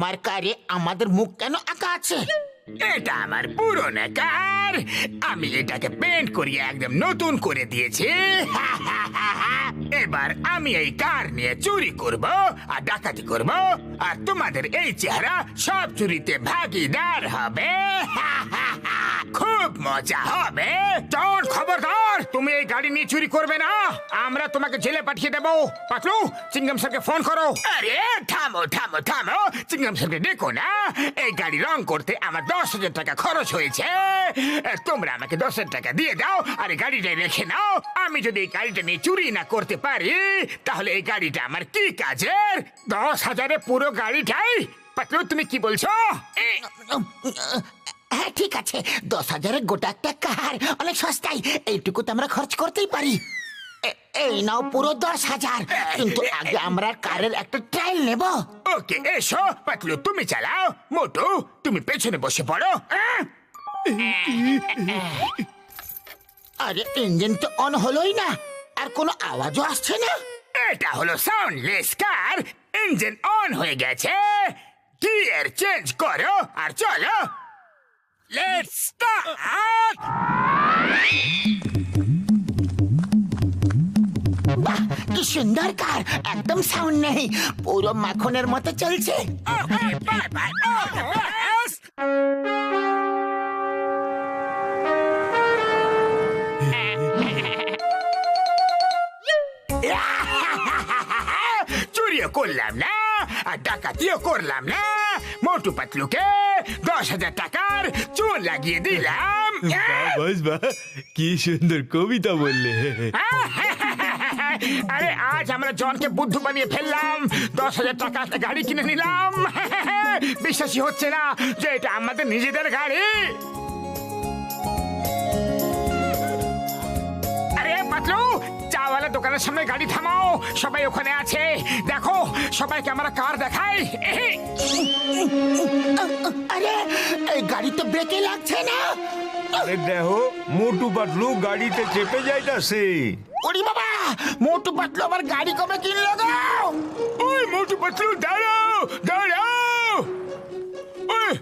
মার্কারে আমাদের মুখ কেন আঁকা আছে? এটা আমার পুরনো কার। আমি এটাকে পেন্ট করিয়ে একদম নতুন করে দিয়েছি। এবার আমি এই কার নিয়ে চুরি করব আর ডাকাতি করব, আর তোমাদের এই চেহারা সব চুরিতে ভাগিদার হবে। খুব মজা হবে। জন খবরদার তুমি এই গাড়ি নিয়ে চুরি করবে না। আমরা তোমাকে জেলে পাঠিয়ে দেবো। পাতলু চিঙ্গম স্যারকে ফোন করো। আরে থামো থামো থামো। চিঙ্গম স্যারকে দেখো না। এই গাড়ি রং করতে আমার দশ হাজার টাকা খরচ হয়েছে। তোমরা আমাকে দশ হাজার টাকা দিয়ে দাও আর এই গাড়িটা রেখে নাও। আমি যদি এই গাড়িটা নিয়ে চুরি না করতে পারি তাহলে এই গাড়িটা আমার কি কাজের? দশ হাজারে পুরো গাড়িটাই। পাতলু তুমি কি বলছো? হ্যাঁ ঠিক আছে। দশ হাজারের গোটা একটা কার অনেক সস্তায়। এইটুকু তো আমরা খরচ করতেই পারি। এই নাও পুরো দশ হাজার। কিন্তু আগে আমরা কারের একটা ট্রায়াল নেব। ওকে এসো পাতলু তুমি চালাও। মোটু তুমি পেছনে বসে পড়ো! আরে ইঞ্জিন তো অন হলোই না। আর কোনো আওয়াজও আসছে না। এটা হলো সাউন্ডলেস কার। ইঞ্জিন অন হয়ে গেছে। গিয়ার চেঞ্জ করো আর চলো। লেটস স্টার্ট বাহ কি সুন্দর কার। একদম সাউন্ড নেই। পুরো মাখনের মতো চলছে। চুরিও করলাম না আর ডাকাতিও করলাম না মোটু পাতলুকে দশ হাজার টাকার চুন লাগিয়ে দিলাম। বাস বা কি সুন্দর কবিতা বললে। আরে আজ আমরা জনকে বুদ্ধ বানিয়ে ফেললাম। দশ হাজার টাকা গাড়ি কিনে নিলাম। বিশ্বাসই হচ্ছে না যে এটা আমাদের নিজেদের গাড়ি। আরে পাতলু চাওয়ালা দোকানের সামনে গাড়ি থামাও। সবাই ওখানে আছে। দেখো সবাইকে আমরা কার দেখাই? আরে এই গাড়ি তো ব্রেকে লাগছে না। আরে দেখো মোটু পাতলু গাড়িতে চেপে যাইতাছে। ওরে বাবা মোটু পাতলু আবার গাড়ি কবে কিনলো গো? ওই মোটু পাতলু দাঁড়াও দাঁড়াও। ওই।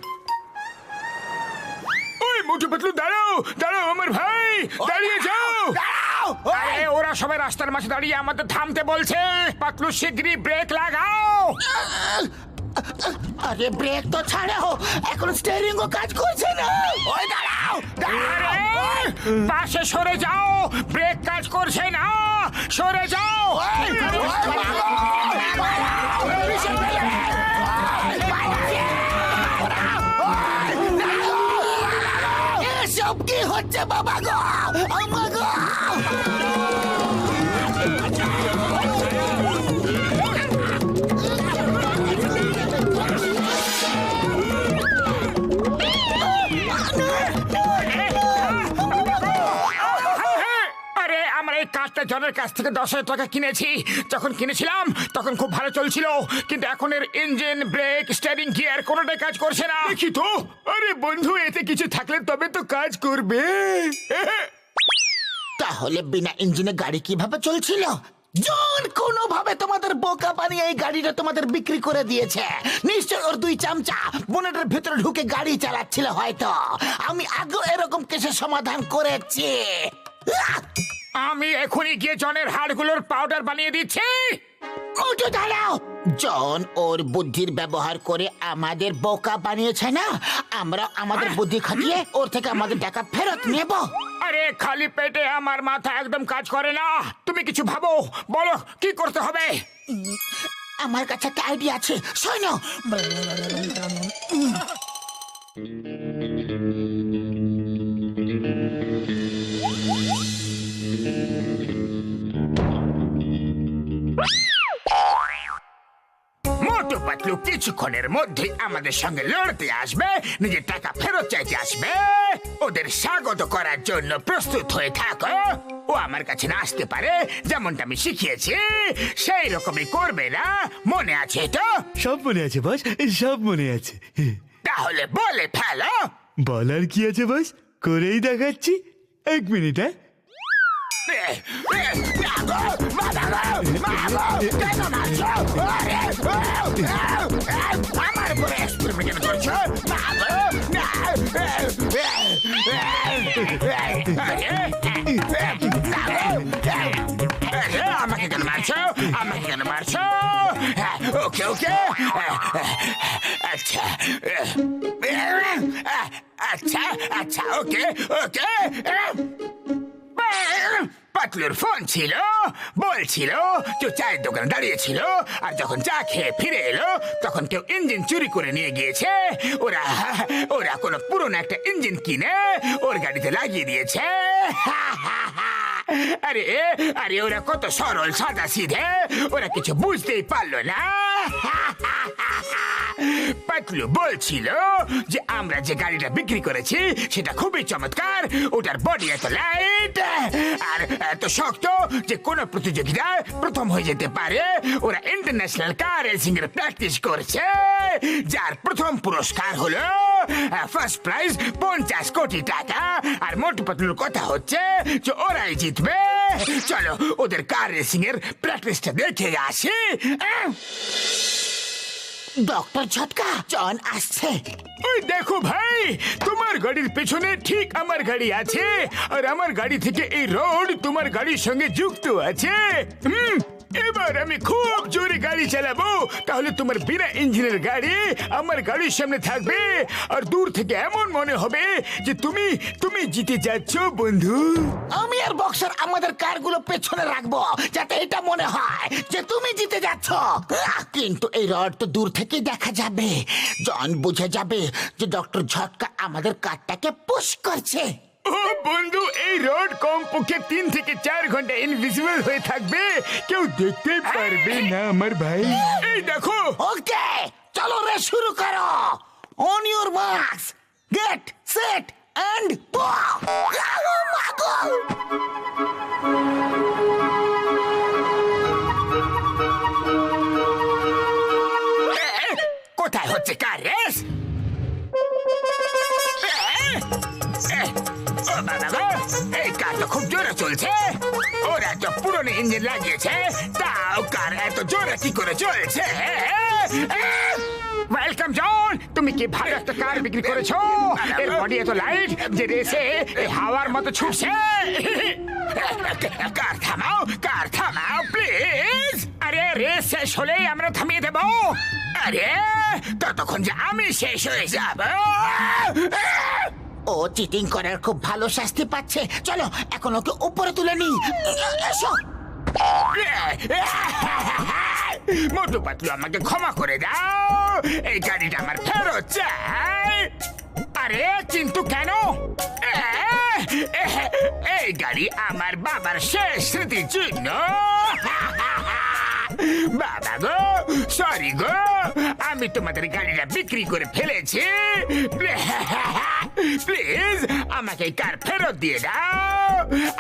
ওই মোটু পাতলু দাঁড়াও দাঁড়াও আমার ভাই দাঁড়িয়ে যাও। দাঁড়াও। আরে ওরা সবাই রাস্তার মাঝে দাঁড়িয়ে আমাদের থামতে বলছে। পাতলু শিগগিরই ব্রেক লাগাও। আরে ব্রেক তো ছাড়ো এখন স্টিয়ারিং ও কাজ করছে না। ওই দাঁড়াও দাঁড়াও। পাশে সরে যাও। ব্রেক কাজটা জনের কাছ থেকে দশ হাজার টাকা কিনেছি। যখন কিনেছিলাম তখন খুব ভালো চলছিল। কিন্তু এখন এর ইঞ্জিন ব্রেক স্টিয়ারিং গিয়ার কোনোটাই কাজ করছে না। দেখি তো। আরে বন্ধু এতে কিছু থাকলে তবে তো কাজ করবে। তাহলে বিনা ইঞ্জিনে গাড়ি কীভাবে চলছিল? জন কোনোভাবে তোমাদের বোকা বানিয়ে এই গাড়িটা তোমাদের বিক্রি করে দিয়েছে। নিশ্চয় ওর দুই চামচা বোনেটের ভিতরে ঢুকে গাড়ি চালাচ্ছিল হয়তো। আমি আগেও এরকম কেসের সমাধান করেছি! আমি এখনই গিয়ে জনের হাড়গুলোর পাউডার বানিয়ে দিচ্ছি। দাঁড়াও। জন ওর বুদ্ধির ব্যবহার করে আমাদের বোকা বানিয়েছে না? আমরা আমাদের বুদ্ধি খাটিয়ে ওর থেকে আমাদের টাকা ফেরত নেব। আরে খালি পেটে আমার মাথা একদম কাজ করে না। তুমি কিছু ভাবো? বলো কি করতে হবে? আমার কাছে একটা আইডিয়া আছে। শোনো। পাতলু কিছুক্ষণের মধ্যে আমাদের সঙ্গে লড়তে আসবে নিজের টাকা ফেরত চাইতে আসবে। ওদের স্বাগত করার জন্য প্রস্তুত হয়ে থাকো। ও আমার কাছে না আসতে পারে যেমনটা আমি শিখিয়েছি সেই রকমই করবে না। মনে আছে তো সব মনে আছে বস সব মনে আছে। তাহলে বলে ফেলো। বলার কি আছে বস? করেই দেখাচ্ছি। এক মিনিট হ্যাঁ? আমার উপরে এক্সপেরিমেন্ট করছ আমাকে কেন মারছো আমাকে কেন মারছো ওকে ওকে আচ্ছা আচ্ছা আচ্ছা ওকে ওকে পাতলুর ফোন ছিল বলছিল কেউ চায়ের দোকানে দাঁড়িয়েছিল আর যখন চা খেয়ে ফিরে এলো, তখন কেউ ইঞ্জিন চুরি করে নিয়ে গিয়েছে। ওরা ওরা কোনো পুরনো একটা ইঞ্জিন কিনে ওর গাড়িতে লাগিয়ে দিয়েছে। আরে আরে, ওরা কত সরল, সাদা সিধে, ওরা কিছু বুঝতেই পারল না। পাতলু বলছিল যে আমরা যে গাড়িটা বিক্রি করেছি, সেটা খুবই চমৎকার, ওটার বডি এত লাইট আর এত শক্ত যে কোনো প্রতিযোগিতা প্রথম হয়ে যেতে পারে। ওরা ইন্টারন্যাশনাল কার রেসিং এর প্র্যাকটিস করছে, যার প্রথম পুরস্কার হলো ফার্স্ট প্রাইজ পঞ্চাশ কোটি টাকা। আর মোটু পাতলুর কথা হচ্ছে যে ওরাই জিতবে। চলো, ওদের কার রেসিং এর প্র্যাকটিসটা দেখে আসি! ডক্টর ঝটকা, জন আসছে। ওই দেখো ভাই, তোমার গাড়ির পেছনে ঠিক আমার গাড়ি আছে। আর আমার গাড়ি থেকে এই রোড তোমার গাড়ির সঙ্গে যুক্ত আছে। হুম এবার আমি খুব জোরে গাড়ি চালাবো। তাহলে তোমার বিনা ইঞ্জিনের গাড়ি আমার গাড়ির সামনে থাকবে। আর দূর থেকে এমন মনে হবে যে তুমি তুমি জিতে যাচ্ছ, বন্ধু। আমি আর বক্সার আমাদের কারগুলো পেছনে রাখব, যাতে এটা মনে হয় যে তুমি জিতে যাচ্ছ। কিন্তু এই রড তো দূর থেকে দেখা যাবে। জন বুঝে যাবে যে ডক্টর ঝটকা আমাদের কারটাকে পুশ করছে। ও বন্ধু এই রোড কমপক্ষে তিন থেকে চার ঘণ্টা ইনভিজিবল হয়ে থাকবে। কেউ দেখতে পারবে না আমার ভাই। এই দেখো! ওকে চলো রে শুরু করো। On your marks get set and a, car তো খুব জোরে চলছে। ওর এত পুরনো ইঞ্জিন লাগিয়েছে, তাও কার এত জোরে কি করে চলছে? ওয়েলকাম জন তুমি কি ভালো একটা কার বিক্রি করেছ? এর বডি এত লাইট যে রেসে হাওয়ার মতো ছুটছে। কার থামাও কার থামাও প্লিজ আরে রেস শেষ হলেই আমরা থামিয়ে দেব। আরে, ততক্ষণ যে আমি শেষ হয়ে যাব। ও চিটিং করার খুব ভালো শাস্তি পাচ্ছে। চলো, এখন ওকে উপরে তুলে নি এসো। মোটু পাতলু আমাকে ক্ষমা করে দাও। এই গাড়িটা আমার ফেরত চাই। আরে কিন্তু কেন? এই গাড়ি আমার বাবার শেষ স্মৃতির জন্য। বাবা গো সরি গো, আমি তোমাদের গাড়িটা বিক্রি করে ফেলেছি। প্লিজ আমাকে কার ফেরত দিয়ে দাও।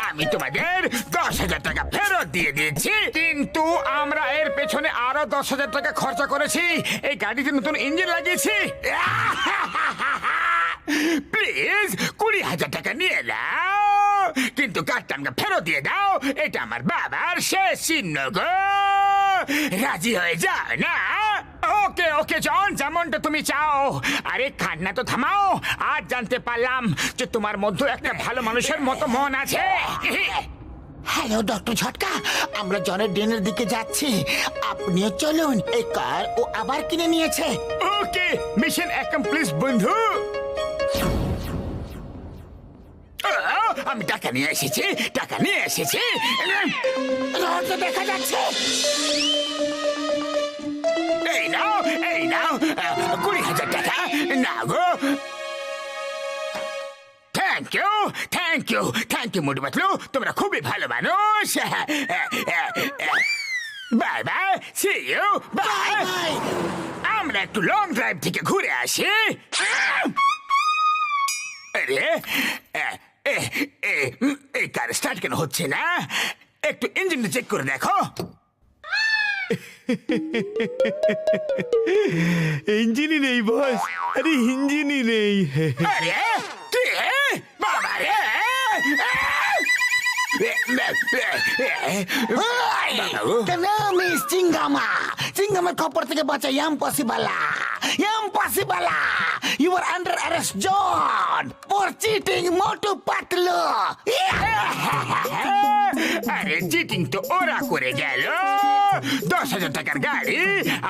আমি তোমাদের দশ হাজার টাকা ফেরত দিয়ে দিয়েছি। কিন্তু আমরা এর পেছনে আরও দশ হাজার টাকা খরচা করেছি। এই গাড়িতে নতুন ইঞ্জিন লাগিয়েছি। প্লিজ কুড়ি হাজার টাকা নিয়ে নাও। কিন্তু কার্ডটা আমাকে ফেরত দিয়ে দাও। এটা আমার বাবার শেষ চিহ্ন গো। রাজি হয়ে যাও না? ওকে ওকে জন যেমনটা তুমি চাও। আরে কান্না তো থামাও। আর জানতে পারলাম যে তোমার মধ্যে একটা ভালো মানুষের মতো মন আছে। হ্যালো ডক্টর ঝটকা। আমরা জনের ডিনের দিকে যাচ্ছি। আপনিও চলুন এই কার ও আবার কিনে নিয়েছে। ওকে মিশন অ্যাকমপ্লিশ বন্ধু। আমি টাকা নিয়ে এসেছি টাকা নিয়ে এসেছি। দেখা যাচ্ছে। নাও এই নাও কুড়ি হাজার টাকা না গো। Thank you thank you thank you Motu Patlu তোমরা খুবই ভালো মানুষ। Bye bye see you bye আমরা একটু লং ড্রাইভ থেকে ঘুরে আসি। আরে এ, এ, এ, উম, এই কার স্টার্ট কেন হচ্ছে না? একটু ইঞ্জিনটা চেক করে দেখো। ইঞ্জিনই নেই বস আরে ইঞ্জিনই নেই আরে কি বাবা রে মিস চিঙ্গামা চিঙ্গামের খবর থেকে বাঁচা ইম্পসিবলা ইম্পসিবলা you are under You were under arrest, John, for cheating Moto Patlu. Are cheating to ora, Curegalo. Dos te cargali. ¿eh?